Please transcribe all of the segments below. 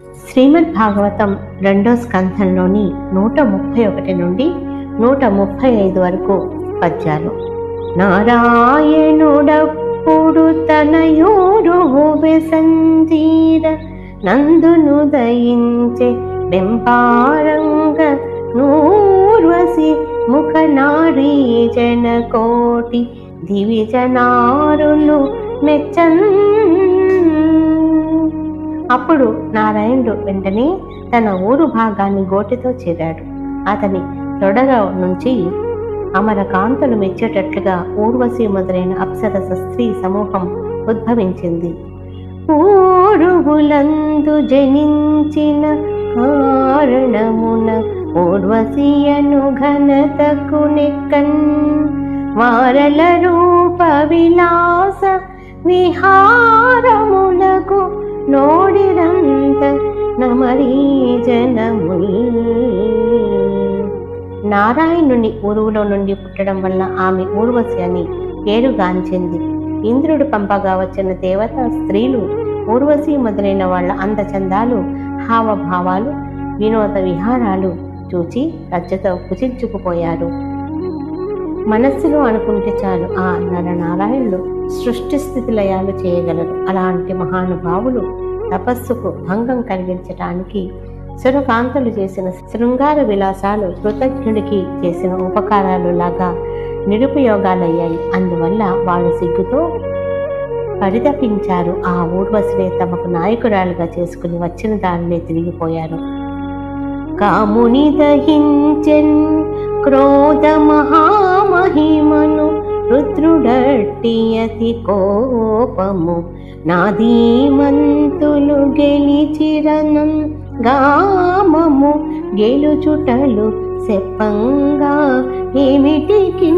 శ్రీమద్ భాగవతం రెండో స్కంధంలోని నూట ముప్పై ఒకటి నుండి నూట ముప్పై ఐదు వరకు పద్యాలు. నారాయణుడప్పుడు తనయూరు సంజీర నందును దయించే బెంపారంగ నూర్వసి ముఖ నారీ జన కోటి దివిజనారులు మెచ్చన్ అప్పుడు నారాయణుడు వెంటనే తన ఊరు భాగాన్ని గోటితో చేరాడు. అతని తొడగ నుంచి అమర కాంతులు మెచ్చేటట్లుగా ఊర్వశి మొదలైన అప్సరస స్త్రీ సమూహం ఉద్భవించింది. ఊరువులందు జనించిన కారణమున ఊర్వశియను ఘనతకు నెక్కన్ వారల రూప విలాస విహారములకు నోడిరంత నమరీ జనముల్. నారాయణుని ఊరువులో నుండి పుట్టడం వల్ల ఆమె ఊర్వశి అని పేరుగాంచింది. ఇంద్రుడు పంపగా వచ్చిన దేవత స్త్రీలు ఊర్వశి మొదలైన వాళ్ళ అందచందాలు హావభావాలు వినోద విహారాలు చూచి రచ్చతో కుచించుకుపోయారు. మనస్సులో అనుకుంటే చాలు ఆ నరనారాయణులు సృష్టి స్థితి లయాలు చేయగలరు. అలాంటి మహానుభావులు తపస్సుకు భంగం కలిగించటానికి సురకాంతలు చేసిన శృంగార విలాసాలు కృతజ్ఞుడికి చేసిన ఉపకారాలు లాగా నిరుపయోగాలయ్యాయి. అందువల్ల వాళ్ళు సిగ్గుతో పరితపించారు. ఆ ఊర్వశినే తమకు నాయకురాలుగా చేసుకుని వచ్చిన దానినే తిరిగిపోయారు. కాముని దహించెన్ క్రోధ మహా అతి కోపము. నాదీమంతులు గెలిచిరనం గామము. గెలుచుటలు చెప్పంగా ఏమిటికి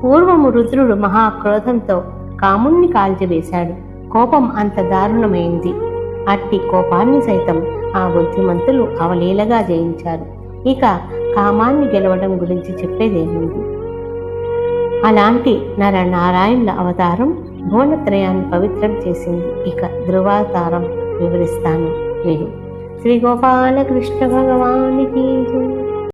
పూర్వము రుద్రుడు మహాక్రోధంతో కాముణ్ణి కాల్చివేశాడు. కోపం అంత దారుణమైంది. అట్టి కోపాన్ని సైతం ఆ బుద్ధిమంతులు అవలీలగా జయించారు. ఇక కామాన్ని గెలవడం గురించి చెప్పేదేముంది? అలాంటి నరనారాయణుల అవతారం భువనత్రయాన్ని పవిత్రం చేసింది. ఇక ధృవావతారం వివరిస్తాను. మీరు శ్రీ గోపాలకృష్ణ భగవానికి